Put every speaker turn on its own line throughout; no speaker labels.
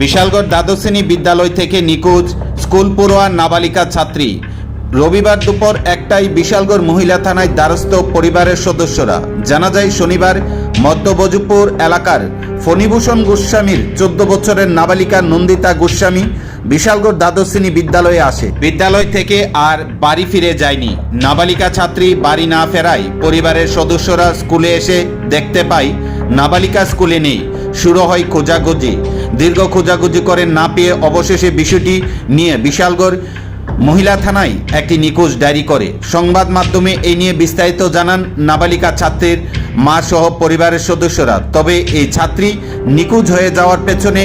বিশালগড় দ্বাদশ শ্রেণি বিদ্যালয় থেকে নিখোঁজ স্কুল পড়ুয়া নাবালিকা ছাত্রী। রবিবার দুপুর একটাই বিশালগড় মহিলা থানায় দ্বারস্থ পরিবারের সদস্যরা। জানা যায়, শনিবার মধ্যবজুপুর এলাকার ফণিভূষণ গোস্বামীর চোদ্দ বছরের নাবালিকা নন্দিতা গোস্বামী বিশালগড় দ্বাদশ শ্রেণি বিদ্যালয়ে আসে। বিদ্যালয় থেকে আর বাড়ি ফিরে যায়নি। নাবালিকা ছাত্রী বাড়ি না ফেরায় পরিবারের সদস্যরা স্কুলে এসে দেখতে পায়, নাবালিকা স্কুলে নেই। শুরু হয় খোঁজাখুঁজি। দীর্ঘ খোঁজাখুঁজি করে না পেয়ে অবশেষে বিষয়টি নিয়ে বিশালগড় মহিলা থানায় একটি নিখোঁজ ডায়েরি করে। সংবাদ মাধ্যমে এই নিয়ে বিস্তারিত জানান নাবালিকা ছাত্রীর মা সহ পরিবারের সদস্যরা। তবে এই ছাত্রী নিখোঁজ হয়ে যাওয়ার পেছনে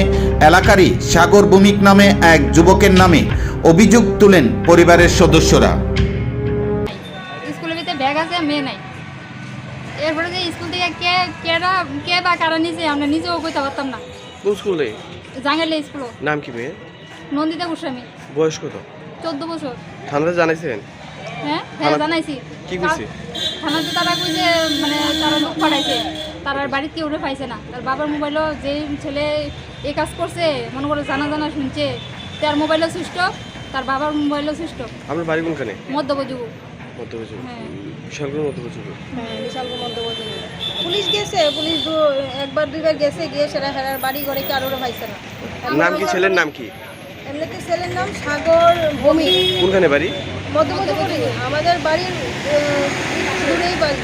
এলাকারই সাগর ভূমিক নামে এক যুবকের নামে অভিযোগ তুলেন পরিবারের সদস্যরা।
এরপরে যে স্কুল থেকে কে কে বা কারা নিছে, আমরা নিজেও কইতে পারতাম না।
কোন স্কুলে?
জাঙ্গালে স্কুল।
নাম কি মেয়ে
নন্দিতা গোস্বামী।
বয়স কত?
চোদ্দ বছর।
থানাতে জানাইছেন?
হ্যাঁ হ্যাঁ জানাইছি।
কি কইছে?
থানাতে তারা কইছে মানে তারা লোক পাঠাইছে। তার আর বাড়িতে কেউ পাইছে না। তার বাবার মোবাইলও যে ছেলে এই কাজ করছে মনে করো জানা জানা শুনছে তার মোবাইলও সুইচ তার বাবার মোবাইলও অফ
আপনার বাড়ি কোনখানে?
হ্যাঁ।
বিশালগড়
হ্যাঁ বিশালগড় মধ্যবর্তী পুলিশ গেছে পুলিশ দু- একবার দুইবার গেছে গিয়ে সেরা হেরার বাড়ি ঘরে কারোর পাইছে না?
নাম কি ছেলের নাম কি?
এমনিতে ছেলের নাম সাগর ভূমি
কোনখানে বাড়ি?
মধ্যবর্তী আমাদের বাড়ির দূরেই বাড়ি।